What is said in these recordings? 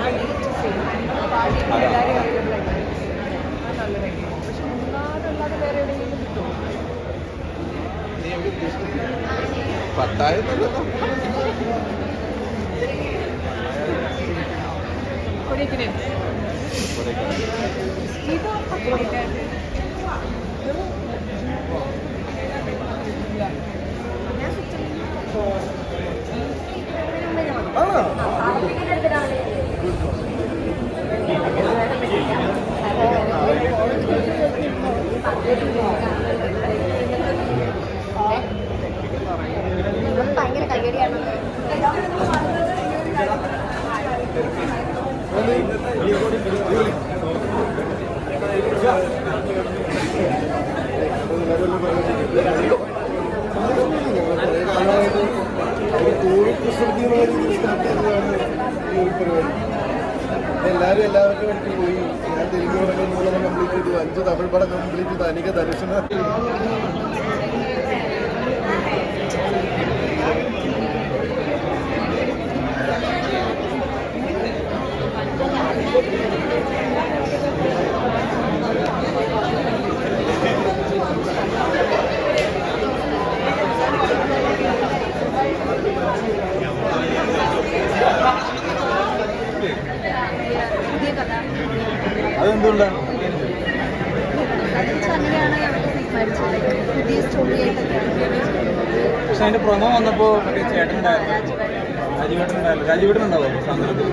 I need to see. പാടിയിട്ട് എല്ലാവരും available ആയിട്ട്. അത് നല്ലൊരു idea. പക്ഷെ മൂന്നാറല്ലാതെ വേറെ എവിടെയെങ്കിലും കിട്ടുമോ പത്തായിരം കൊടൈക്കനാൽ ഇത് കൊടൈക്കനാൽ ഭയങ്കര പരിപാടി എല്ലാവരും എല്ലാവരുടെ പോയി. ഞാൻ തെലുങ്ക് പടങ്ങൾ കംപ്ലീറ്റ് ചെയ്തു. അഞ്ച് തമിഴ് പടം കംപ്ലീറ്റ് ചെയ്തു. അനിക ധനുഷന തീരുമാനിച്ചത് പുതിയ സ്റ്റോറി ആയിട്ടൊക്കെയാണ് പക്ഷെ അതിന്റെ പ്രൊമോ വന്നപ്പോ മറ്റേ ചേട്ടനുണ്ടായിരുന്നു. രാജീവേട്ടനുണ്ടായിരുന്നു. രാജീവേട്ടനുണ്ടാവോ സാന്ദ്രത്തിൽ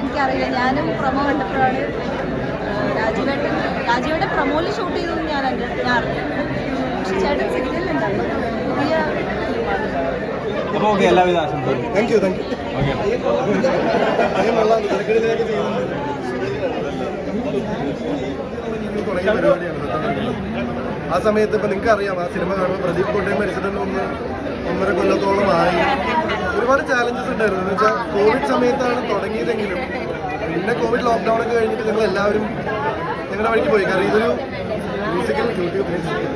എനിക്കറിയില്ല. ഞാനും പ്രൊമോ കണ്ടപ്പോഴാണ് രാജുവേട്ടൻ രാജുവേട്ടൻ പ്രൊമോയിൽ ഷൂട്ട് ചെയ്തത് ഞാൻ ഞാൻ അറിഞ്ഞു പക്ഷെ ചേട്ടൻ സിഗ്നലുണ്ടായിരുന്നു പുതിയ ഫിലിമാണ് അപ്പൊ ഓക്കെ എല്ലാവിധ ആശംസകളും. Thank you thank you okay അങ്ങനെയുള്ള തിരക്കിടിലേക്ക് ചെയ്യുന്നുണ്ട്. തുടങ്ങിയ പരിപാടിയാണ്. ആ സമയത്ത് ഇപ്പൊ നിങ്ങൾക്ക് അറിയാം ആ സിനിമ കാണുമ്പോൾ പ്രദീപ് കോട്ടയം മരിച്ചിട്ട് ഒന്ന് ഒന്നര കൊല്ലത്തോളം ആയി. ഒരുപാട് ചാലഞ്ചസ് ഉണ്ടായിരുന്നു. എന്ന് വെച്ചാൽ കോവിഡ് സമയത്താണ് തുടങ്ങിയതെങ്കിലും പിന്നെ കോവിഡ് ലോക്ക്ഡൗൺ ഒക്കെ കഴിഞ്ഞിട്ട് ഞങ്ങൾ എല്ലാവരും ഞങ്ങളുടെ വഴിക്ക് പോയി. കാരണം ഇതൊരു മ്യൂസിക്കൽ യൂട്യൂബ്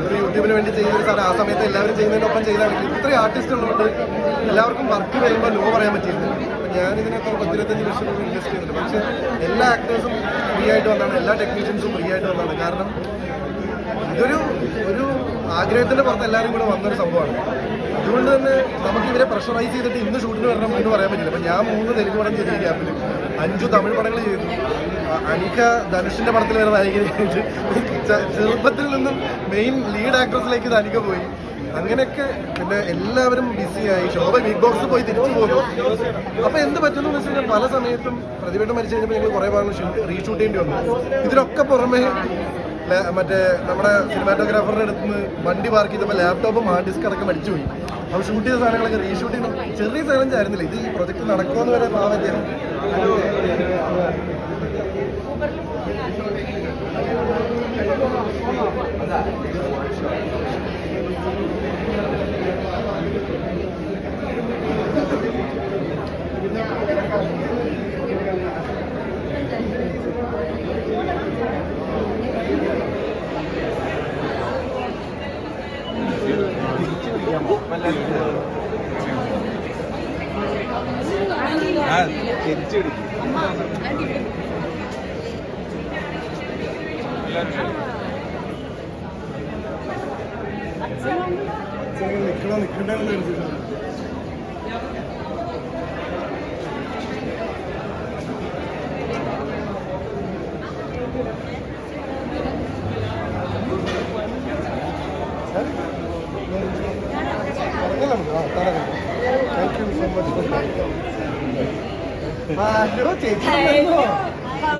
ഒരു യൂട്യൂബിന് വേണ്ടി ചെയ്യുന്ന സാർ ആ സമയത്ത് എല്ലാവരും ചെയ്യുന്നതിനൊപ്പം ചെയ്താണെങ്കിൽ ഇത്രയും ആർട്ടിസ്റ്റ് ഉള്ളതുകൊണ്ട് എല്ലാവർക്കും വർക്ക് വരുമ്പോൾ നോ പറയാൻ പറ്റിയിരുന്നു ഞാൻ ഒരു പത്തിരുപത്തഞ്ച് ലക്ഷം ഇൻവെസ്റ്റ് ചെയ്യുന്നുണ്ട് പക്ഷേ എല്ലാ ആക്ടേഴ്സും ഫ്രീ ആയിട്ട് വന്നാണ്. എല്ലാ ടെക്നീഷ്യൻസും ഫ്രീ ആയിട്ട് വന്നാണ്. കാരണം ഇതൊരു ഒരു ആഗ്രഹത്തിന്റെ പുറത്ത് എല്ലാവരും കൂടെ വന്നൊരു സംഭവമാണ്. അതുകൊണ്ട് തന്നെ നമുക്ക് ഇവരെ പ്രഷറൈസ് ചെയ്തിട്ട് ഇന്ന് ഷൂട്ടിന് വരണം എന്ന് പറയാൻ പറ്റില്ല. അപ്പം ഞാൻ മൂന്ന് തെലുങ്ക് പടം ചെയ്തു ഗ്യാപ്പിൽ അഞ്ചു തമിഴ് പടങ്ങൾ ചെയ്തു. അനിക്ക അനിക ധനുഷിന്റെ പടത്തിൽ വരെ നായികനായിട്ട് ചെറുപ്പത്തിൽ നിന്നും മെയിൻ ലീഡ് ആക്ട്രസിലേക്ക് ഇത് അനിക പോയി. അങ്ങനെയൊക്കെ പിന്നെ എല്ലാവരും ബിസിയായി. ശോഭ ബിഗ് ബോക്സ് പോയി തിരിച്ചു പോകുന്നു. അപ്പൊ എന്ത് പറ്റുന്നു വെച്ച് കഴിഞ്ഞാൽ പല സമയത്തും പ്രതിവേട്ടം മരിച്ചു കഴിഞ്ഞപ്പോൾ ഞങ്ങൾ കുറേ ഭാഗങ്ങൾ റീഷൂട്ട് ചെയ്യേണ്ടി വന്നു. ഇതിനൊക്കെ പുറമെ മറ്റേ നമ്മുടെ സിനിമാറ്റോഗ്രാഫറുടെ അടുത്ത് നിന്ന് വണ്ടി പാർക്ക് ചെയ്തപ്പോൾ ലാപ്ടോപ്പും ഹാർഡ് ഡിസ്ക് അടക്കം അടിച്ചു പോയി. അപ്പോൾ ഷൂട്ട് ചെയ്ത സാധനങ്ങളൊക്കെ റീഷൂട്ട് ചെയ്യുന്ന. ചെറിയ ചലഞ്ച് ആയിരുന്നില്ല ഇത് ഈ പ്രൊജക്ട് നടക്കുമെന്ന് വരെ ഭാവത്യാണ് ആ നിൽക്കണോ നിൽക്കണ്ടെന്ന് Thank you so much for coming. Ah,